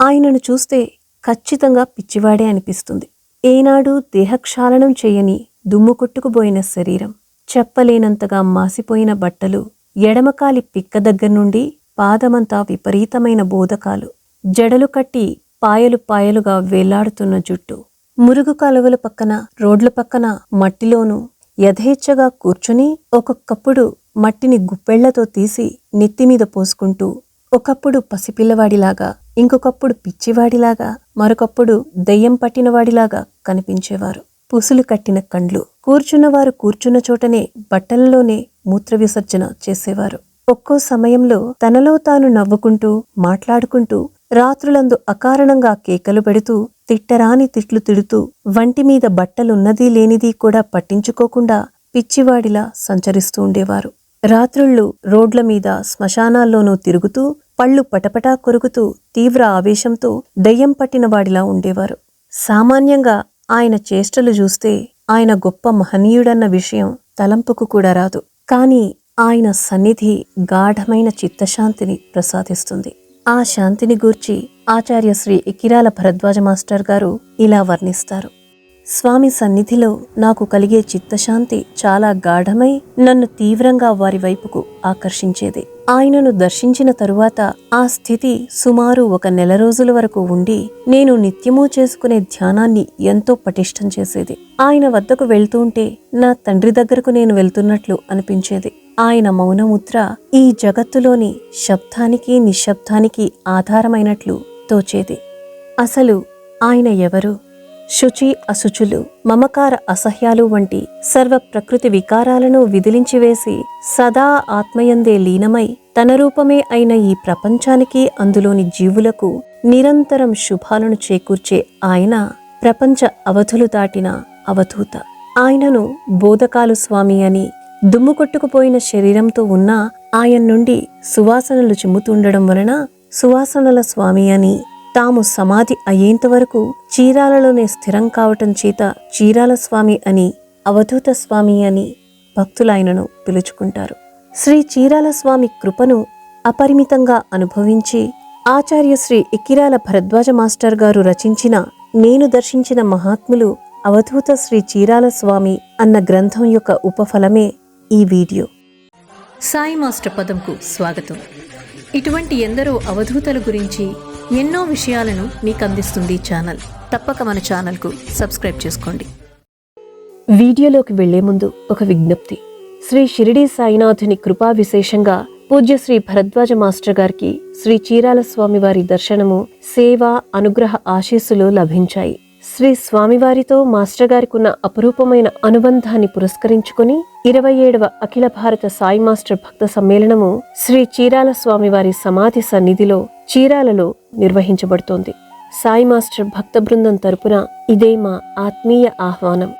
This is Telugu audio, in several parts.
ఆయనను చూస్తే ఖచ్చితంగా పిచ్చివాడే అనిపిస్తుంది. ఏనాడు దేహక్షాళనం చేయని దుమ్ము కొట్టుకుపోయిన శరీరం చెప్పలేనంతగా మాసిపోయిన బట్టలు ఎడమకాలి పిక్క దగ్గర నుండి పాదమంతా విపరీతమైన బోధకాలు జడలు కట్టి పాయలు పాయలుగా వేలాడుతున్న జుట్టు మురుగు కాలువల పక్కన రోడ్ల పక్కన మట్టిలోనూ యథేచ్ఛగా కూర్చుని ఒక్కొక్కప్పుడు మట్టిని గుప్పెళ్ళతో తీసి నెత్తిమీద పోసుకుంటూ ఒకప్పుడు పసిపిల్లవాడిలాగా ఇంకొకప్పుడు పిచ్చివాడిలాగా మరొకప్పుడు దెయ్యం పట్టినవాడిలాగా కనిపించేవారు. పుసులు కట్టిన కండ్లు. కూర్చున్నవారు కూర్చున్న చోటనే బట్టలలోనే మూత్ర విసర్జన చేసేవారు. ఒక్కో సమయంలో తనలో తాను నవ్వుకుంటూ మాట్లాడుకుంటూ రాత్రులందు అకారణంగా కేకలు పెడుతూ తిట్టరాని తిట్లు తిడుతూ వంటి మీద బట్టలున్నదీ లేనిదీ కూడా పట్టించుకోకుండా పిచ్చివాడిలా సంచరిస్తూ ఉండేవారు. రాత్రుళ్ళు రోడ్ల మీద శ్మశానాల్లోనూ తిరుగుతూ పళ్ళు పటపటా కొరుకుతూ తీవ్ర ఆవేశంతో దయ్యం పట్టినవాడిలా ఉండేవారు. సామాన్యంగా ఆయన చేష్టలు చూస్తే ఆయన గొప్ప మహనీయుడన్న విషయం తలంపుకు కూడా రాదు. కాని ఆయన సన్నిధి గాఢమైన చిత్తశాంతిని ప్రసాదిస్తుంది. ఆ శాంతిని గూర్చి ఆచార్య శ్రీ ఇకిరాల భరద్వాజ మాస్టర్ గారు ఇలా వర్ణిస్తారు. స్వామి సన్నిధిలో నాకు కలిగే చిత్తశాంతి చాలా గాఢమై నన్ను తీవ్రంగా వారి వైపుకు ఆకర్షించేది. ఆయనను దర్శించిన తరువాత ఆ స్థితి సుమారు ఒక నెల రోజుల వరకు ఉండి నేను నిత్యమూ చేసుకునే ధ్యానాన్ని ఎంతో పటిష్టం చేసేది. ఆయన వద్దకు వెళ్తుంటే నా తండ్రి దగ్గరకు నేను వెళ్తున్నట్లు అనిపించేది. ఆయన మౌనముద్ర ఈ జగత్తులోని శబ్దానికి నిశ్శబ్దానికి ఆధారమైనట్లు తోచేది. అసలు ఆయన ఎవరు? శుచి అశుచులు మమకార అసహ్యాలు వంటి సర్వ ప్రకృతి వికారాలను విదిలించివేసి సదా ఆత్మయందే లీనమై తన రూపమే అయిన ఈ ప్రపంచానికి అందులోని జీవులకు నిరంతరం శుభాలను చేకూర్చే ఆయన ప్రపంచ అవధులు దాటిన అవధూత. ఆయనను బోధకాలు స్వామి అని దుమ్ము కొట్టుకుపోయిన శరీరంతో ఉన్న ఆయన నుండి సువాసనలు చిమ్ముతుండడం వలన సువాసనల స్వామి అని తాము సమాధి అయ్యేంత వరకు చీరాలలోనే స్థిరం కావటం చేత చీరాల స్వామి అని అవధూత స్వామి అని భక్తులాయనను పిలుచుకుంటారు. శ్రీ చీరాల స్వామి కృపను అపరిమితంగా అనుభవించి ఆచార్య శ్రీ ఇక్కిరాల భరద్వాజ మాస్టర్ గారు రచించిన నేను దర్శించిన మహాత్ములు అవధూత శ్రీ చీరాల స్వామి అన్న గ్రంథం యొక్క ఉపఫలమే ఈ వీడియో. సాయి మాస్టర్ పదంకు స్వాగతం. ఇటువంటి ఎందరో అవధూతల గురించి ఎన్నో విషయాలను మీకు అందిస్తుంది ఈ ఛానల్. తప్పక మన ఛానల్కు సబ్స్క్రైబ్ చేసుకోండి. వీడియోలోకి వెళ్ళే ముందు ఒక విజ్ఞప్తి. శ్రీ షిరిడి సాయినాథుని కృపా విశేషంగా పూజ్య శ్రీ భరద్వాజ మాస్టర్ గారికి శ్రీ చీరాల స్వామి వారి దర్శనము సేవ అనుగ్రహ ఆశీస్సులు లభించాయి. శ్రీ స్వామివారితో మాస్టర్ గారికి ఉన్న అపురూపమైన అనుబంధాన్ని పురస్కరించుకుని ఇరవై ఏడవ అఖిల భారత సాయి మాస్టర్ భక్త సమ్మేళనము శ్రీ చీరాల స్వామివారి సమాధి సన్నిధిలో చీరాలలో నిర్వహించబడుతోంది. సాయి మాస్టర్ భక్త బృందం తరపున ఇదే మా ఆత్మీయ ఆహ్వానం.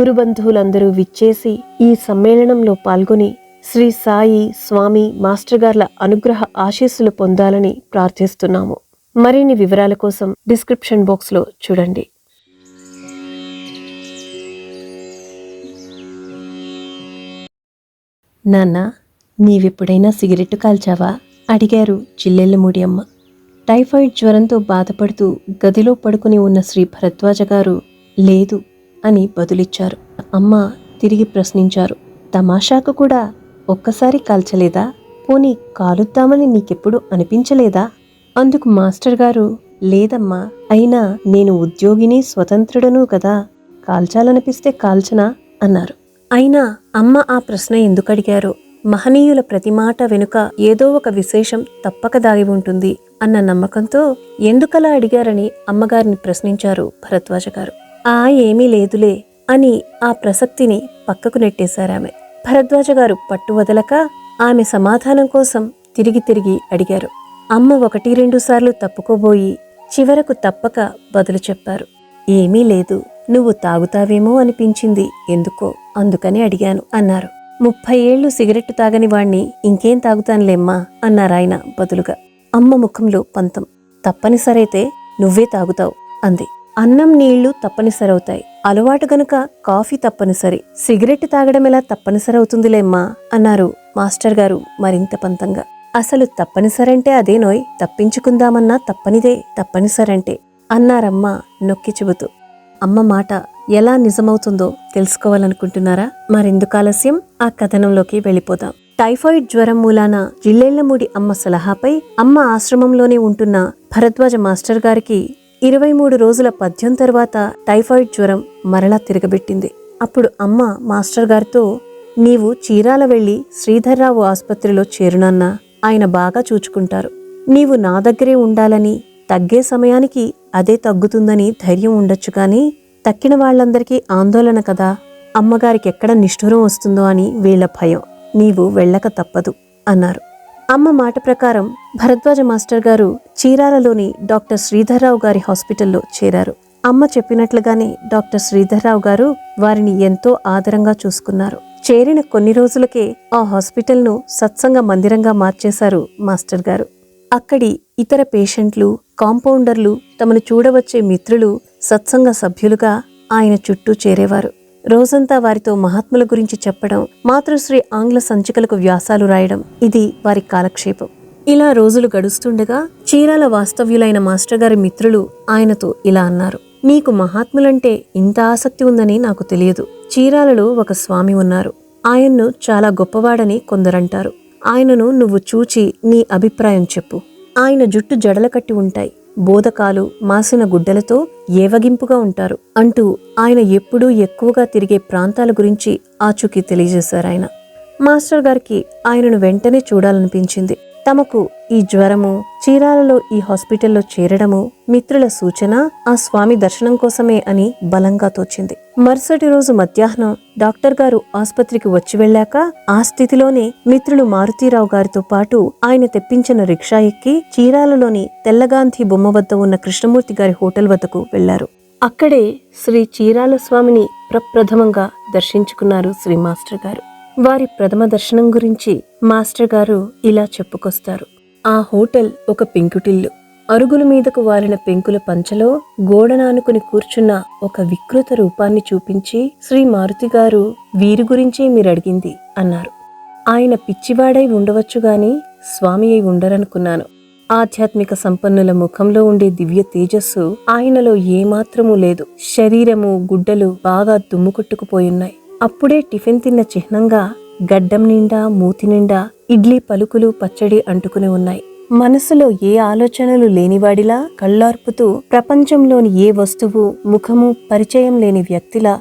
గురుబంధువులందరూ విచ్చేసి ఈ సమ్మేళనంలో పాల్గొని శ్రీ సాయి స్వామి మాస్టర్ గార్ల అనుగ్రహ ఆశీస్సులు పొందాలని ప్రార్థిస్తున్నాము. మరిన్ని వివరాల కోసం డిస్క్రిప్షన్ బాక్స్లో చూడండి. నాన్న నీవెప్పుడైనా సిగరెట్టు కాల్చావా? అడిగారు చిల్లెళ్ళమూడి అమ్మ టైఫాయిడ్ జ్వరంతో బాధపడుతూ గదిలో పడుకుని ఉన్న శ్రీ భరద్వాజ గారు లేదు అని బదులిచ్చారు. అమ్మ తిరిగి ప్రశ్నించారు. తమాషాకు కూడా ఒక్కసారి కాల్చలేదా? పోనీ కాలుద్దామని నీకెప్పుడు అనిపించలేదా? అందుకు మాస్టర్ గారు లేదమ్మా అయినా నేను ఉద్యోగిని స్వతంత్రుడను కదా. కాల్చాలనిపిస్తే కాల్చనా? అన్నారు. అయినా అమ్మ ఆ ప్రశ్న ఎందుకు అడిగారు? మహనీయుల ప్రతి మాట వెనుక ఏదో ఒక విశేషం తప్పక దాగి ఉంటుంది అన్న నమ్మకంతో ఎందుకలా అడిగారని అమ్మగారిని ప్రశ్నించారు భరద్వాజ గారు. ఆ ఏమీ లేదులే అని ఆ ప్రసక్తిని పక్కకు నెట్టేశారామె భరద్వాజ గారు పట్టు వదలక ఆమె సమాధానం కోసం తిరిగి తిరిగి అడిగారు. అమ్మ ఒకటి రెండు సార్లు తప్పుకోబోయి చివరకు తప్పక బదులు చెప్పారు. ఏమీ లేదు నువ్వు తాగుతావేమో అనిపించింది. ఎందుకో? అందుకని అడిగాను అన్నారు. ముప్పై ఏళ్ళు సిగరెట్టు తాగని వాణ్ణి ఇంకేం తాగుతానులేమ్మా అన్నారాయన బదులుగా. అమ్మ ముఖంలో పంతం. తప్పనిసరైతే నువ్వే తాగుతావు అంది. అన్నం నీళ్ళు తప్పనిసరవుతాయి. అలవాటు గనుక కాఫీ తప్పనిసరి. సిగరెట్ తాగడం ఎలా తప్పనిసరవుతుందిలేమ్మా అన్నారు మాస్టర్ గారు మరింత పంతంగా. అసలు తప్పనిసరంటే అదేనోయ్? తప్పించుకుందామన్నా తప్పనిదే తప్పనిసరంటే అన్నారమ్మ నొక్కి చెబుతూ. అమ్మ మాట ఎలా నిజమవుతుందో తెలుసుకోవాలనుకుంటున్నారా? మరెందుకు ఆలస్యం? ఆ కథనంలోకి వెళ్ళిపోదాం. టైఫాయిడ్ జ్వరం మూలాన జిల్లేళ్ళమూడి అమ్మ సలహాపై అమ్మ ఆశ్రమంలోనే ఉంటున్న భరద్వాజ మాస్టర్ గారికి ఇరవై మూడు రోజుల పద్యం తర్వాత టైఫాయిడ్ జ్వరం మరలా తిరగబెట్టింది. అప్పుడు అమ్మ మాస్టర్ గారితో నీవు చీరాల వెళ్ళి శ్రీధర్రావు ఆసుపత్రిలో చేరునన్నా ఆయన బాగా చూచుకుంటారు. నీవు నా దగ్గరే ఉండాలని తగ్గే సమయానికి అదే తగ్గుతుందని ధైర్యం ఉండొచ్చు కానీ తక్కిన వాళ్ళందరికీ ఆందోళన కదా. అమ్మగారికి ఎక్కడ నిష్ఠురం వస్తుందో అని వీళ్ళ భయం. నీవు వెళ్ళక తప్పదు అన్నారు. అమ్మ మాట ప్రకారం భరద్వాజ మాస్టర్ గారు చీరాలలోని డాక్టర్ శ్రీధర్రావు గారి హాస్పిటల్లో చేరారు. అమ్మ చెప్పినట్లుగానే డాక్టర్ శ్రీధర్రావు గారు వారిని ఎంతో ఆదరంగా చూసుకున్నారు. చేరిన కొన్ని రోజులకే ఆ హాస్పిటల్ను సత్సంగ మందిరంగా మార్చేశారు మాస్టర్ గారు. అక్కడి ఇతర పేషెంట్లు కాంపౌండర్లు తమను చూడవచ్చే మిత్రులు సత్సంగ సభ్యులుగా ఆయన చుట్టూ చేరేవారు. రోజంతా వారితో మహాత్ముల గురించి చెప్పడం మాతృశ్రీ ఆంగ్ల సంచికలకు వ్యాసాలు రాయడం ఇది వారి కాలక్షేపం. ఇలా రోజులు గడుస్తుండగా చీరాల వాస్తవ్యులైన మాస్టర్ గారి మిత్రులు ఆయనతో ఇలా అన్నారు నీకు మహాత్ములంటే ఇంత ఆసక్తి ఉందని నాకు తెలియదు. చీరాలలో ఒక స్వామి ఉన్నారు. ఆయన్ను చాలా గొప్పవాడని కొందరంటారు. ఆయనను నువ్వు చూచి నీ అభిప్రాయం చెప్పు. ఆయన జుట్టు జడల కట్టి ఉంటాయి. బోధకాలు మాసిన గుడ్డలతో ఏవగింపుగా ఉంటారు అంటూ ఆయన ఎప్పుడూ ఎక్కువగా తిరిగే ప్రాంతాల గురించి ఆచూకీ తెలియజేశారాయన. మాస్టర్ గారికి ఆయనను వెంటనే చూడాలనిపించింది. తమకు ఈ జ్వరము చీరాలలో ఈ హాస్పిటల్లో చేరడము మిత్రుల సూచన ఆ స్వామి దర్శనం కోసమే అని బలంగా తోచింది. మరుసటి రోజు మధ్యాహ్నం డాక్టర్ గారు ఆసుపత్రికి వచ్చి వెళ్ళాక ఆ స్థితిలోనే మిత్రులు మారుతీరావు గారితో పాటు ఆయన తెప్పించిన రిక్షా ఎక్కి చీరాలలోని తెల్లగాంధీ బొమ్మ వద్ద ఉన్న కృష్ణమూర్తి గారి హోటల్ వద్దకు వెళ్ళారు అక్కడే శ్రీ చీరాల స్వామిని ప్రప్రథమంగా దర్శించుకున్నారు శ్రీ మాస్టర్ గారు. వారి ప్రథమ దర్శనం గురించి మాస్టర్ గారు ఇలా చెప్పుకొస్తారు. ఆ హోటల్ ఒక పెంకుటిల్లు. అరుగుల మీదకు వాలిన పెంకుల పంచలో గోడనానుకుని కూర్చున్న ఒక వికృత రూపాన్ని చూపించి శ్రీ మారుతి గారు వీరి గురించే మీరడిగింది అన్నారు. ఆయన పిచ్చివాడై ఉండవచ్చు గాని స్వామి అయి ఉండరనుకున్నాను. ఆధ్యాత్మిక సంపన్నుల ముఖంలో ఉండే దివ్య తేజస్సు ఆయనలో ఏమాత్రమూ లేదు. శరీరము గుడ్డలు బాగా దుమ్ముకొట్టుకుపోయున్నాయి అప్పుడే టిఫిన్ తిన్న చిహ్నంగా గడ్డం నిండా మూతి నిండా ఇడ్లీ పలుకులు పచ్చడి అంటుకుని ఉన్నాయి. మనసులో ఏ ఆలోచనలు లేనివాడిలా కళ్ళార్పుతూ ప్రపంచంలోని ఏ వస్తువు ముఖము పరిచయం లేని వ్యక్తిలా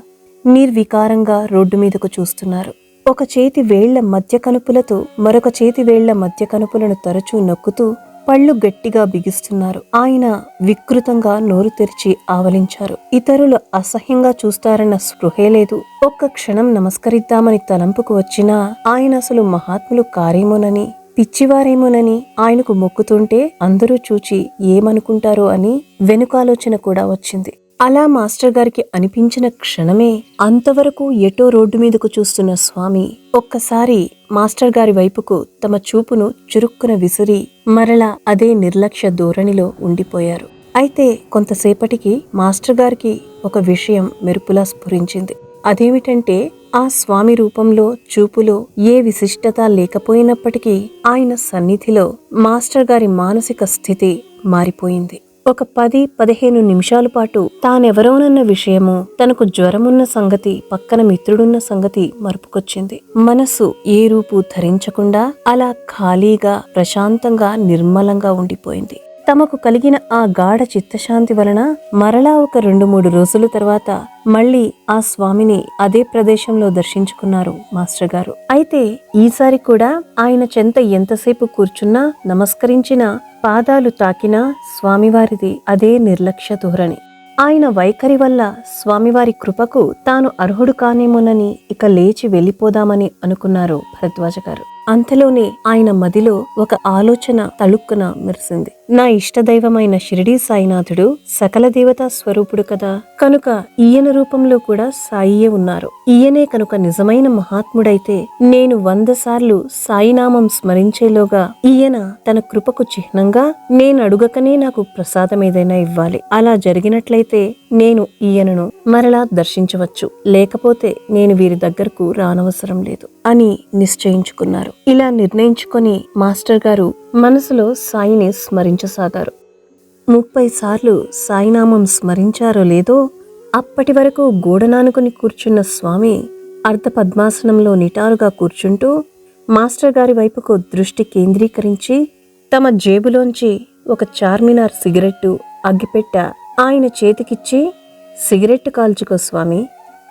నిర్వికారంగా రోడ్డు మీదకు చూస్తున్నారు. ఒక చేతి వేళ్ళ మధ్య కనుపులతో మరొక చేతి వేళ్ళ మధ్య కనుపులను తరచూ నొక్కుతూ పళ్ళు గట్టిగా బిగిస్తున్నారు. ఆయన వికృతంగా నోరు తెరిచి ఆవలించారు. ఇతరులు అసహ్యంగా చూస్తారన్న స్పృహే లేదు. ఒక్క క్షణం నమస్కరిద్దామని తలంపుకు వచ్చినా ఆయన అసలు మహాత్ములు కారేమోనని పిచ్చివారేమోనని ఆయనకు మొక్కుతుంటే అందరూ చూచి ఏమనుకుంటారో అని వెనుకాలోచన కూడా వచ్చింది. అలా మాస్టర్ గారికి అనిపించిన క్షణమే అంతవరకు ఎటో రోడ్డు మీదకు చూస్తున్న స్వామి ఒక్కసారి మాస్టర్ గారి వైపుకు తమ చూపును చురుక్కున విసిరి మరలా అదే నిర్లక్ష్య ధోరణిలో ఉండిపోయారు. అయితే కొంతసేపటికి మాస్టర్ గారికి ఒక విషయం మెరుపులా స్ఫురించింది. అదేమిటంటే ఆ స్వామి రూపంలో చూపులో ఏ విశిష్టత లేకపోయినప్పటికీ ఆయన సన్నిధిలో మాస్టర్ గారి మానసిక స్థితి మారిపోయింది. ఒక పది పదిహేను నిమిషాల పాటు తానెవరోనన్న విషయము తనకు జ్వరమున్న సంగతి పక్కన మిత్రుడున్న సంగతి మరుపుకొచ్చింది. మనస్సు ఏ రూపు ధరించకుండా అలా ఖాళీగా ప్రశాంతంగా నిర్మలంగా ఉండిపోయింది. తమకు కలిగిన ఆ గాఢ చిత్తశాంతి వలన మరలా ఒక రెండు మూడు రోజుల తర్వాత మళ్ళీ ఆ స్వామిని అదే ప్రదేశంలో దర్శించుకున్నారు మాస్టర్ గారు. అయితే ఈసారి కూడా ఆయన చెంత ఎంతసేపు కూర్చున్నా నమస్కరించినా పాదాలు తాకినా స్వామివారిది అదే నిర్లక్ష్య ధోరణి. ఆయన వైఖరి వల్ల స్వామివారి కృపకు తాను అర్హుడు కానేమోనని ఇక లేచి వెళ్ళిపోదామని అనుకున్నారు భరద్వాజ గారు. అంతలోనే ఆయన మదిలో ఒక ఆలోచన తళుక్కున మెరిసింది. నా ఇష్టదైవమైన షిరిడీ సాయినాథుడు సకల దేవతా స్వరూపుడు కదా. కనుక ఈయన రూపంలో కూడా సాయియే ఉన్నారు. ఈయనే కనుక నిజమైన మహాత్ముడైతే నేను వంద సార్లు సాయినామం స్మరించేలోగా ఈయన తన కృపకు చిహ్నంగా నేను అడుగకనే నాకు ప్రసాదం ఏదైనా ఇవ్వాలి. అలా జరిగినట్లయితే నేను ఈయనను మరలా దర్శించవచ్చు. లేకపోతే నేను వీరి దగ్గరకు రానవసరం లేదు అని నిశ్చయించుకున్నారు. ఇలా నిర్ణయించుకొని మాస్టర్ గారు మనసులో సాయిని స్మరించసాగారు. ముప్పై సార్లు సాయినామం స్మరించారో లేదో అప్పటి వరకు గూడనానుకుని కూర్చున్న స్వామి అర్ధపద్మాసనంలో నిటారుగా కూర్చుంటూ మాస్టర్ గారి వైపుకు దృష్టి కేంద్రీకరించి తమ జేబులోంచి ఒక చార్మినార్ సిగరెట్టు అగ్గిపెట్ట ఆయన చేతికిచ్చి సిగరెట్టు కాల్చుకో స్వామి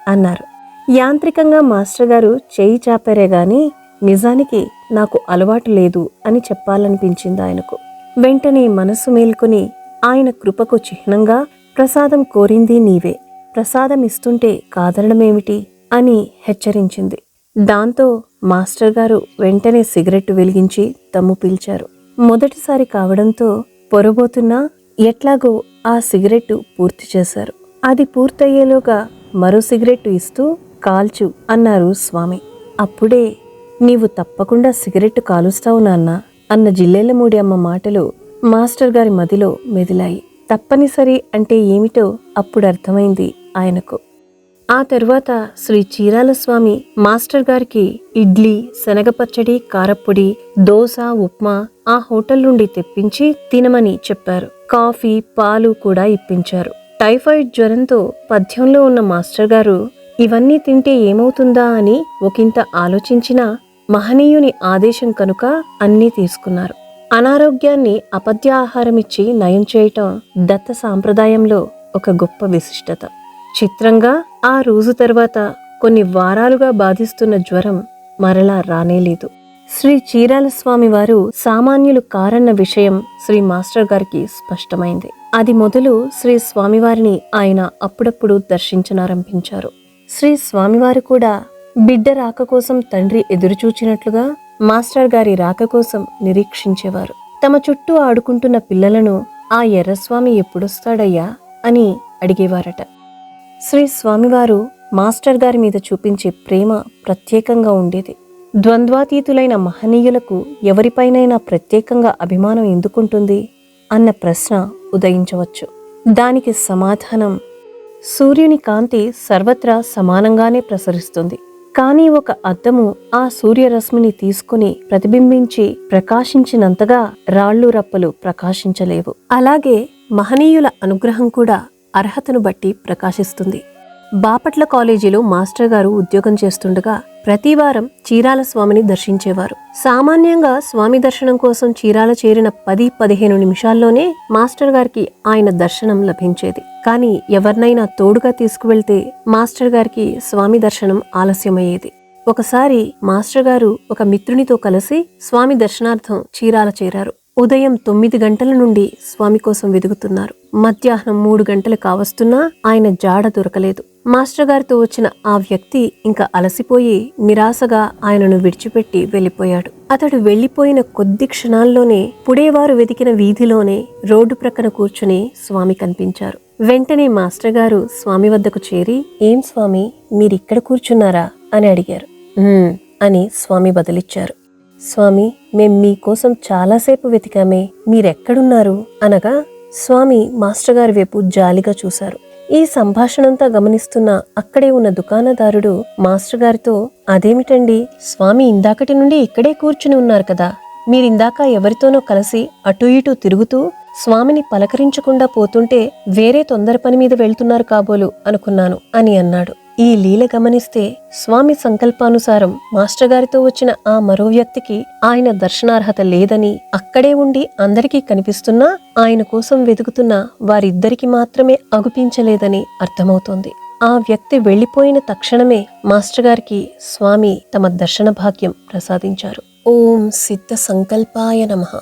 అన్నారు. యాంత్రికంగా మాస్టర్ గారు చేయి చాపారే గాని నిజానికి నాకు అలవాటు లేదు అని చెప్పాలనిపించింది ఆయనకు. వెంటనే మనసు మేల్కొని ఆయన కృపకు చిహ్నంగా ప్రసాదం కోరింది నీవే. ప్రసాదం ఇస్తుంటే కాదనడమేమిటి? అని హెచ్చరించింది. దాంతో మాస్టర్ గారు వెంటనే సిగరెట్టు వెలిగించి తమ్ము పీల్చారు. మొదటిసారి కావడంతో పొరబోతున్నా ఎట్లాగో ఆ సిగరెట్టు పూర్తి చేశారు. అది పూర్తయ్యేలోగా మరో సిగరెట్టు ఇస్తూ కాల్చు అన్నారు స్వామి. అప్పుడే నీవు తప్పకుండా సిగరెట్టు కాలుస్తావు నాన్న అన్న జిల్లేలమూడి అమ్మ మాటలు మాస్టర్ గారి మదిలో మెదిలాయి. తప్పనిసరి అంటే ఏమిటో అప్పుడు అర్థమైంది ఆయనకు. ఆ తరువాత శ్రీ చీరాల స్వామి మాస్టర్ గారికి ఇడ్లీ శనగ పచ్చడి కారప్పొడి దోశ ఉప్మా ఆ హోటల్ నుండి తెప్పించి తినమని చెప్పారు. కాఫీ పాలు కూడా ఇప్పించారు. టైఫాయిడ్ జ్వరంతో పద్యంలో ఉన్న మాస్టర్ గారు ఇవన్నీ తింటే ఏమవుతుందా? అని ఒకంత ఆలోచించినా మహనీయుని ఆదేశం కనుక అన్నీ తీసుకున్నారు. అనారోగ్యాన్ని అపద్య ఆహారమిచ్చి నయం చేయటం దత్త సాంప్రదాయంలో ఒక గొప్ప విశిష్టత. చిత్రంగా ఆ రోజు తర్వాత కొన్ని వారాలుగా బాధిస్తున్న జ్వరం మరలా రానేలేదు శ్రీ చీరాల స్వామి వారు సామాన్యులు కారన్న విషయం శ్రీ మాస్టర్ గారికి స్పష్టమైంది. అది మొదలు శ్రీ స్వామివారిని ఆయన అప్పుడప్పుడు దర్శించనారంభించారు. శ్రీ స్వామివారు కూడా బిడ్డ రాక కోసం తండ్రి ఎదురుచూచినట్లుగా మాస్టర్ గారి రాక కోసం నిరీక్షించేవారు. తమ చుట్టూ ఆడుకుంటున్న పిల్లలను ఆ ఎర్రస్వామి ఎప్పుడొస్తాడయ్యా అని అడిగేవారట. శ్రీ స్వామివారు మాస్టర్ గారి మీద చూపించే ప్రేమ ప్రత్యేకంగా ఉండేది. ద్వంద్వాతీతులైన మహనీయులకు ఎవరిపైనైనా ప్రత్యేకంగా అభిమానం ఎందుకుంటుంది అన్న ప్రశ్న ఉదయించవచ్చు. దానికి సమాధానం సూర్యుని కాంతి సర్వత్రా సమానంగానే ప్రసరిస్తుంది. కానీ ఒక అద్దము ఆ సూర్యరశ్మిని తీసుకుని ప్రతిబింబించి ప్రకాశించినంతగా రాళ్ళు రప్పలు ప్రకాశించలేవు. అలాగే మహనీయుల అనుగ్రహం కూడా అర్హతను బట్టి ప్రకాశిస్తుంది. బాపట్ల కాలేజీలో మాస్టర్ గారు ఉద్యోగం చేస్తుండగా ప్రతివారం చీరాల స్వామిని దర్శించేవారు. సామాన్యంగా స్వామి దర్శనం కోసం చీరాల చేరిన పది పదిహేను నిమిషాల్లోనే మాస్టర్ గారికి ఆయన దర్శనం లభించేది. కానీ ఎవరినైనా తోడుగా తీసుకువెళ్తే మాస్టర్ గారికి స్వామి దర్శనం ఆలస్యమయ్యేది. ఒకసారి మాస్టర్ గారు ఒక మిత్రునితో కలిసి స్వామి దర్శనార్థం చీరాల చేరారు. ఉదయం తొమ్మిది గంటల నుండి స్వామి కోసం వెదుగుతున్నారు మధ్యాహ్నం మూడు గంటలు కావస్తున్నా ఆయన జాడ దొరకలేదు. మాస్టర్ గారితో వచ్చిన ఆ వ్యక్తి ఇంకా అలసిపోయి నిరాశగా ఆయనను విడిచిపెట్టి వెళ్ళిపోయాడు. అతడు వెళ్ళిపోయిన కొద్ది క్షణాల్లోనే పుడేవారు వెతికిన వీధిలోనే రోడ్డు ప్రక్కన కూర్చుని స్వామి కనిపించారు. వెంటనే మాస్టర్ గారు స్వామి వద్దకు చేరి ఏం స్వామి మీరిక్కడ కూర్చున్నారా? అని అడిగారు. అని స్వామి బదిలిచ్చారు. స్వామి మేం మీకోసం చాలాసేపు వెతికామే మీరెక్కడున్నారు? అనగా స్వామి మాస్టర్ గారి వైపు జాలిగా చూశారు. ఈ సంభాషణంతా గమనిస్తున్న అక్కడే ఉన్న దుకాణదారుడు మాస్టర్ గారితో అదేమిటండి స్వామి ఇందాకటి నుండి ఇక్కడే కూర్చుని ఉన్నారు కదా మీరిందాక ఎవరితోనో కలిసి అటూ ఇటూ తిరుగుతూ స్వామిని పలకరించకుండా పోతుంటే వేరే తొందర పని మీద వెళ్తున్నారు కాబోలు అనుకున్నాను అని అన్నాడు. ఈ లీల గమనిస్తే స్వామి సంకల్పానుసారం మాస్టర్ గారితో వచ్చిన ఆ మరో వ్యక్తికి ఆయన దర్శనార్హత లేదని అక్కడే ఉండి అందరికీ కనిపిస్తున్నా ఆయన కోసం వెతుకుతున్న వారిద్దరికి మాత్రమే అగుపించలేదని అర్థమవుతోంది. ఆ వ్యక్తి వెళ్ళిపోయిన తక్షణమే మాస్టర్ గారికి స్వామి తమ దర్శన భాగ్యం ప్రసాదించారు. ఓం సిద్ధ సంకల్పాయ నమః.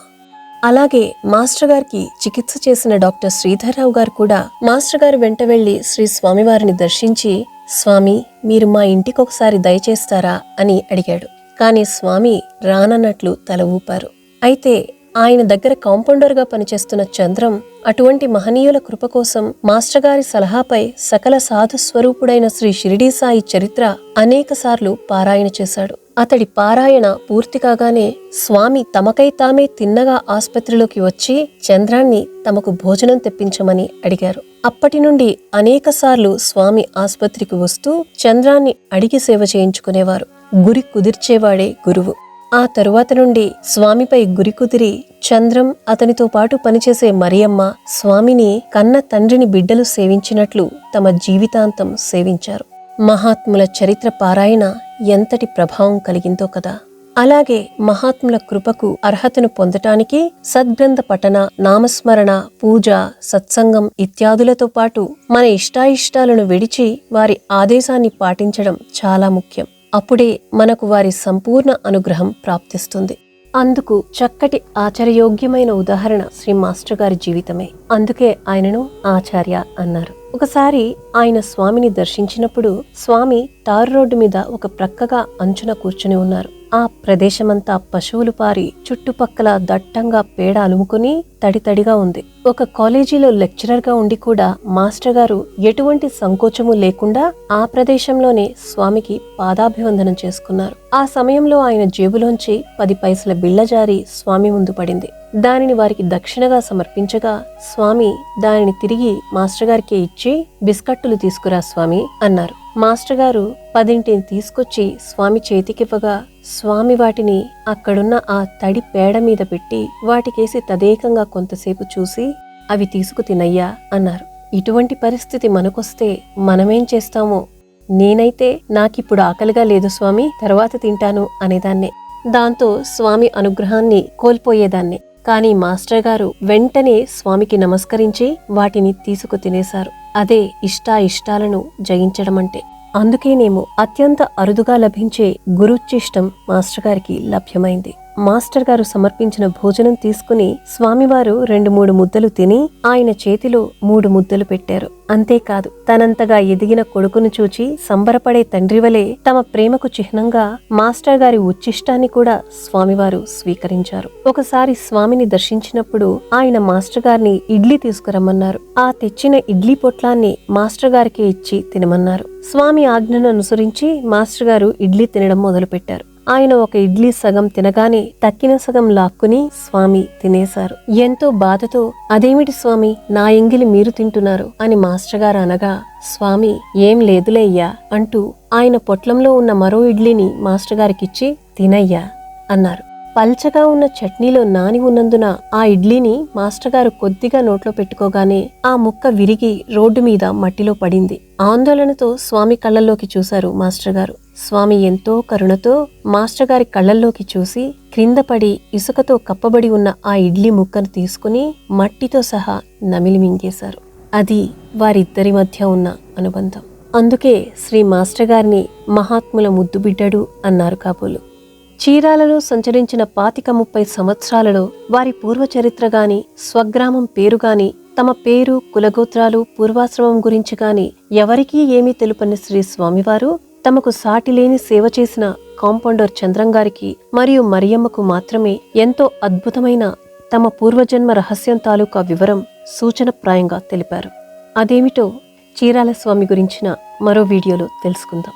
అలాగే మాస్టర్ గారికి చికిత్స చేసిన డాక్టర్ శ్రీధర్రావు గారు కూడా మాస్టర్ గారు వెంట వెళ్ళి శ్రీ స్వామివారిని దర్శించి స్వామి మీరు మా ఇంటికి ఒకసారి దయచేస్తారా అని అడిగాడు. కానీ స్వామి రానన్నట్లు తల ఊపారు. అయితే ఆయన దగ్గర కాంపౌండర్గా పనిచేస్తున్న చంద్రం అటువంటి మహనీయుల కృప కోసం మాస్టర్ గారి సలహాపై సకల సాధు స్వరూపుడైన శ్రీ షిరిడీ సాయి చరిత్ర అనేకసార్లు పారాయణ చేశాడు. అతడి పారాయణ పూర్తి కాగానే స్వామి తమకై తామే తిన్నగా ఆసుపత్రిలోకి వచ్చి చంద్రాన్ని తమకు భోజనం తెప్పించమని అడిగారు. అప్పటి నుండి అనేకసార్లు స్వామి ఆసుపత్రికి వస్తూ చంద్రాన్ని అడిగి సేవ చేయించుకునేవారు. గురి కుదిర్చేవాడే గురువు. ఆ తరువాత నుండి స్వామిపై గురి కుదిరి చంద్రం అతనితో పాటు పనిచేసే మరియమ్మ స్వామిని కన్న తండ్రిని బిడ్డలు సేవించినట్లు తమ జీవితాంతం సేవించారు. మహాత్ముల చరిత్ర పారాయణ ఎంతటి ప్రభావం కలిగిందో కదా. అలాగే మహాత్ముల కృపకు అర్హతను పొందటానికి సద్గ్రంథ పఠన నామస్మరణ పూజ సత్సంగం ఇత్యాదులతో పాటు మన ఇష్టాయిష్టాలను విడిచి వారి ఆదేశాన్ని పాటించడం చాలా ముఖ్యం. అప్పుడే మనకు వారి సంపూర్ణ అనుగ్రహం ప్రాప్తిస్తుంది. అందుకు చక్కటి ఆచారయోగ్యమైన ఉదాహరణ శ్రీ మాస్టర్ గారి జీవితమే. అందుకే ఆయనను ఆచార్య అన్నారు. ఒకసారి ఆయన స్వామిని దర్శించినప్పుడు స్వామి తారు రోడ్డు మీద ఒక ప్రక్కగా అంచున కూర్చుని ఉన్నారు. ఆ ప్రదేశమంతా పశువులు పారి చుట్టుపక్కల దట్టంగా పేడ అలుముకుని తడితడిగా ఉంది. ఒక కాలేజీలో లెక్చరర్గా ఉండి కూడా మాస్టర్ గారు ఎటువంటి సంకోచము లేకుండా ఆ ప్రదేశంలోనే స్వామికి పాదాభివందనం చేసుకున్నారు. ఆ సమయంలో ఆయన జేబులోంచి పది పైసల బిళ్ళ జారి స్వామి ముందు పడింది. దానిని వారికి దక్షిణగా సమర్పించగా స్వామి దానిని తిరిగి మాస్టర్ గారికి ఇచ్చి బిస్కట్టులు తీసుకురా స్వామి అన్నారు. మాస్టర్ గారు పదింటిని తీసుకొచ్చి స్వామి చేతికివ్వగా స్వామి వాటిని అక్కడున్న ఆ తడి పేడ మీద పెట్టి వాటికేసి తదేకంగా కొంతసేపు చూసి అవి తీసుకు తినయ్యా అన్నారు. ఇటువంటి పరిస్థితి మనకొస్తే మనమేం చేస్తామో? నేనైతే నాకిప్పుడు ఆకలిగా లేదు స్వామి తర్వాత తింటాను అనేదాన్నే. దాంతో స్వామి అనుగ్రహాన్ని కోల్పోయేదాన్ని. కానీ మాస్టర్ గారు వెంటనే స్వామికి నమస్కరించి వాటిని తీసుకు తినేశారు. అదే ఇష్టా ఇష్టాలను జయించడమంటే. అందుకేనేమో అత్యంత అరుదుగా లభించే గురుచిష్టం మాస్టర్ గారికి లభ్యమైంది. మాస్టర్ గారు సమర్పించిన భోజనం తీసుకుని స్వామివారు రెండు మూడు ముద్దలు తిని ఆయన చేతిలో మూడు ముద్దలు పెట్టారు. అంతేకాదు తనంతగా ఎదిగిన కొడుకును చూచి సంబరపడే తండ్రివలే తమ ప్రేమకు చిహ్నంగా మాస్టర్ గారి ఉచ్చిష్టాన్ని కూడా స్వామివారు స్వీకరించారు. ఒకసారి స్వామిని దర్శించినప్పుడు ఆయన మాస్టర్ గారిని ఇడ్లీ తీసుకురమ్మన్నారు. ఆ తెచ్చిన ఇడ్లీ పొట్లాన్ని మాస్టర్ గారికి ఇచ్చి తినమన్నారు. స్వామి ఆజ్ఞను అనుసరించి మాస్టర్ గారు ఇడ్లీ తినడం మొదలుపెట్టారు. ఆయన ఒక ఇడ్లీ సగం తినగానే తక్కిన సగం లాక్కుని స్వామి తినేశారు. ఎంతో బాధతో అదేమిటి స్వామి? నా ఎంగిలి మీరు తింటున్నారు అని మాస్టర్ గారు అనగా స్వామి ఏం లేదులేయ్యా అంటూ ఆయన పొట్లంలో ఉన్న మరో ఇడ్లీని మాస్టర్ గారికిచ్చి తినయ్యా అన్నారు. పల్చగా ఉన్న చట్నీలో నాని ఉన్నందున ఆ ఇడ్లీని మాస్టర్ గారు కొద్దిగా నోట్లో పెట్టుకోగానే ఆ ముక్క విరిగి రోడ్డు మీద మట్టిలో పడింది. ఆందోళనతో స్వామి కళ్ళల్లోకి చూశారు మాస్టర్ గారు. స్వామి ఎంతో కరుణతో మాస్టర్ గారి కళ్ళల్లోకి చూసి క్రింద పడి ఇసుకతో కప్పబడి ఉన్న ఆ ఇడ్లీ ముక్కను తీసుకుని మట్టితో సహా నమిలి మింగేశారు. అది వారిద్దరి మధ్య ఉన్న అనుబంధం. అందుకే శ్రీ మాస్టర్ గారిని మహాత్ముల ముద్దుబిడ్డడు అన్నారు కాబోలు. చీరాలలో సంచరించిన పాతిక ముప్పై సంవత్సరాలలో వారి పూర్వచరిత్ర గాని స్వగ్రామం పేరు గాని తమ పేరు కులగోత్రాలు పూర్వాశ్రమం గురించి గాని ఎవరికీ ఏమీ తెలుపని శ్రీ స్వామివారు తమకు సాటిలేని సేవ చేసిన కాంపౌండర్ చంద్రంగారికి మరియు మరియమ్మకు మాత్రమే ఎంతో అద్భుతమైన తమ పూర్వజన్మ రహస్యం తాలూకా వివరం సూచనప్రాయంగా తెలిపారు. అదేమిటో చీరాల స్వామి గురించిన మరో వీడియోలో తెలుసుకుందాం.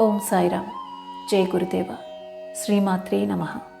ఓం సాయిరామ్. జై గురుదేవ. శ్రీమాత్రే నమః.